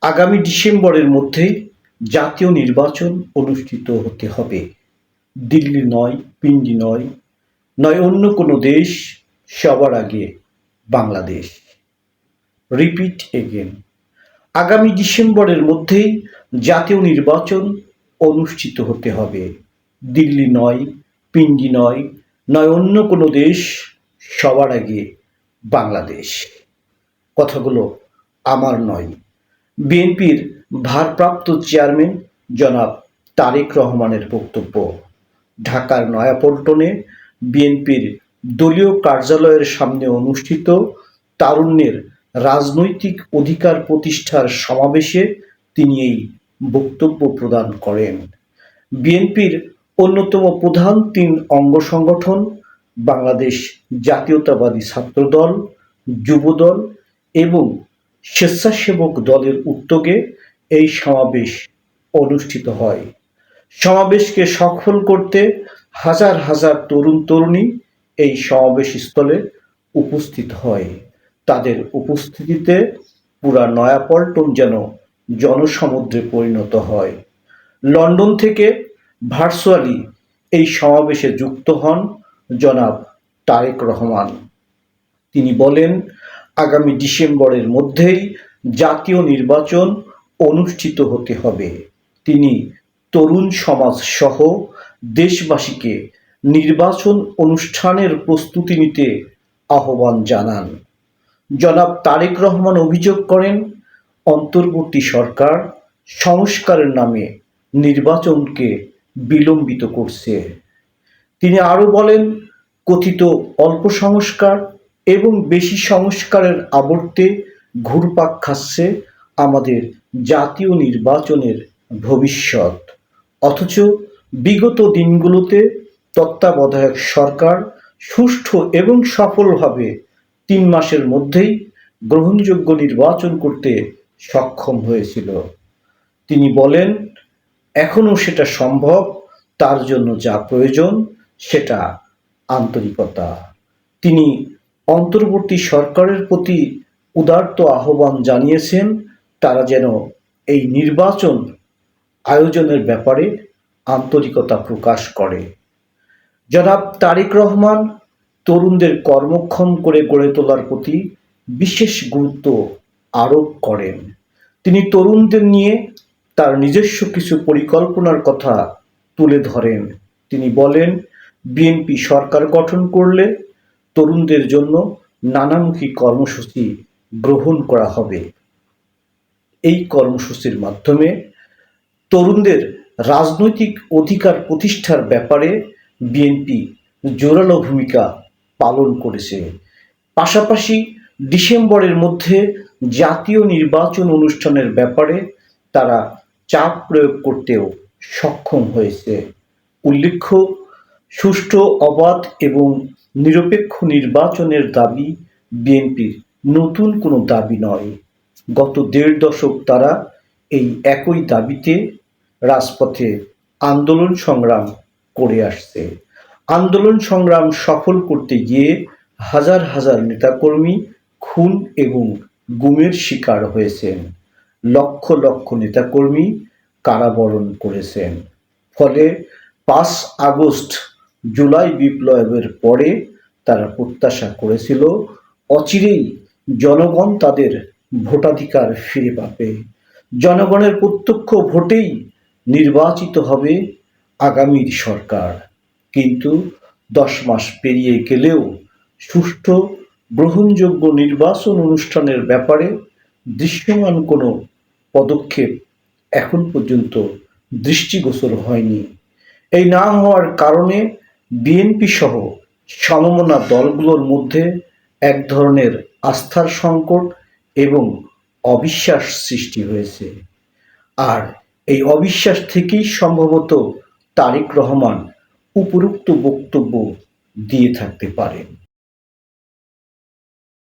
আগামী ডিসেম্বরের মধ্যে জাতীয় নির্বাচন অনুষ্ঠিত হতে হবে। দিল্লি নয়, পিন্ডি নয় নয় অন্য কোনো দেশ, সবার আগে বাংলাদেশ। Repeat again. আগামী ডিসেম্বরের মধ্যেই জাতীয় নির্বাচন অনুষ্ঠিত হতে হবে। দিল্লি নয়, পিন্ডি নয় নয় অন্য কোনো দেশ, সবার আগে বাংলাদেশ। কথাগুলো আমার নয়। বিএনপির ভারপ্রাপ্ত চেয়ারম্যান জনাব তারেক রহমানের বক্তব্য। ঢাকার নয়াপল্টনে বিএনপির দলীয় কার্যালয়ের সামনে অনুষ্ঠিত তারুণ্যের রাজনৈতিক অধিকার প্রতিষ্ঠার সমাবেশে তিনি এই বক্তব্য প্রদান করেন। বিএনপির অন্যতম প্রধান তিন অঙ্গ সংগঠন বাংলাদেশ জাতীয়তাবাদী ছাত্রদল, যুবদল এবং স্বেচ্ছাসেবক দলের উদ্যোগে এই সমাবেশ অনুষ্ঠিত হয়। সমাবেশকে সফল করতে হাজার হাজার তরুণ তরুণী এই সমাবেশ স্থলে উপস্থিত হয়। তাদের উপস্থিতিতে পুরা নয়াপল্টন যেন জনসমুদ্রে পরিণত হয়। লন্ডন থেকে ভার্চুয়ালি এই সমাবেশে যুক্ত হন জনাব তারেক রহমান। তিনি বলেন আগামী ডিসেম্বরের মধ্যেই জাতীয় নির্বাচন অনুষ্ঠিত হতে হবে। তিনি তরুণ সমাজ সহ দেশবাসীকে নির্বাচন অনুষ্ঠানের প্রস্তুতি নিতে আহ্বান জানান। জনাব তারেক রহমান অভিযোগ করেন, অন্তর্বর্তী সরকার সংস্কারের নামে নির্বাচনকে বিলম্বিত করছে। তিনি আরও বলেন, কথিত অল্প সংস্কার এবং বেশি সংস্কারের আবর্তে ঘুরপাক খাচ্ছে আমাদের জাতীয় নির্বাচনের ভবিষ্যৎ। অথচ বিগত দিনগুলোতে তত্ত্বাবধায়ক সরকার সুষ্ঠু এবং সফলভাবে তিন মাসের মধ্যেই গ্রহণযোগ্য নির্বাচন করতে সক্ষম হয়েছিল। তিনি বলেন, এখনও সেটা সম্ভব, তার জন্য যা প্রয়োজন সেটা আন্তরিকতা। তিনি অন্তর্বর্তী সরকারের প্রতি উদার্ত আহ্বান জানিয়েছেন, তারা যেন এই নির্বাচন আয়োজনের ব্যাপারে আন্তরিকতা প্রকাশ করে। জনাব তারেক রহমান তরুণদের কর্মক্ষম করে গড়ে তোলার প্রতি বিশেষ গুরুত্ব আরোপ করেন। তিনি তরুণদের নিয়ে তার নিজস্ব কিছু পরিকল্পনার কথা তুলে ধরেন। তিনি বলেন, বিএনপি সরকার গঠন করলে তরুণদের জন্য নানামুখী কর্মসূচি গ্রহণ করা হবে। এই কর্মসূচির মাধ্যমে তরুণদের রাজনৈতিক অধিকার প্রতিষ্ঠার ব্যাপারে বিএনপি জোরালো ভূমিকা পালন করেছে। পাশাপাশি ডিসেম্বরের মধ্যে জাতীয় নির্বাচন অনুষ্ঠানের ব্যাপারে তারা চাপ প্রয়োগ করতেও সক্ষম হয়েছে। উল্লেখ্য, সুষ্ঠু, অবাধ এবং নিরপেক্ষ নির্বাচনের দাবি বিএনপির। নতুন কোনো দাবি নয়। গত দেড় দশক তারা এই একই দাবিতে রাজপথে আন্দোলন সংগ্রাম করে আসছে। আন্দোলন সংগ্রাম সফল করতে গিয়ে হাজার হাজার নেতাকর্মী খুন এবং গুমের শিকার হয়েছেন। লক্ষ লক্ষ নেতাকর্মী কারাবরণ করেছেন। ফলে পাঁচ আগস্ট জুলাই বিপ্লবের পরে তারা প্রত্যাশা করেছিল, অচিরেই জনগণ তাদের ভোটাধিকার ফিরে পাবে। জনগণের প্রত্যক্ষ ভোটেই নির্বাচিত হবে আগামীর সরকার। কিন্তু দশ মাস পেরিয়ে গেলেও সুষ্ঠু, গ্রহণযোগ্য নির্বাচন অনুষ্ঠানের ব্যাপারে দৃশ্যমান কোনো পদক্ষেপ এখন পর্যন্ত দৃষ্টিগোচর হয়নি। এই না হওয়ার কারণে বিএনপি সহ সমমনা দলগুলোর মধ্যে এক ধরনের আস্থার সংকট এবং অবিশ্বাস সৃষ্টি হয়েছে। আর এই অবিশ্বাস থেকেই সম্ভবত তারেক রহমান উপরুক্ত বক্তব্য দিয়ে থাকতে পারেন।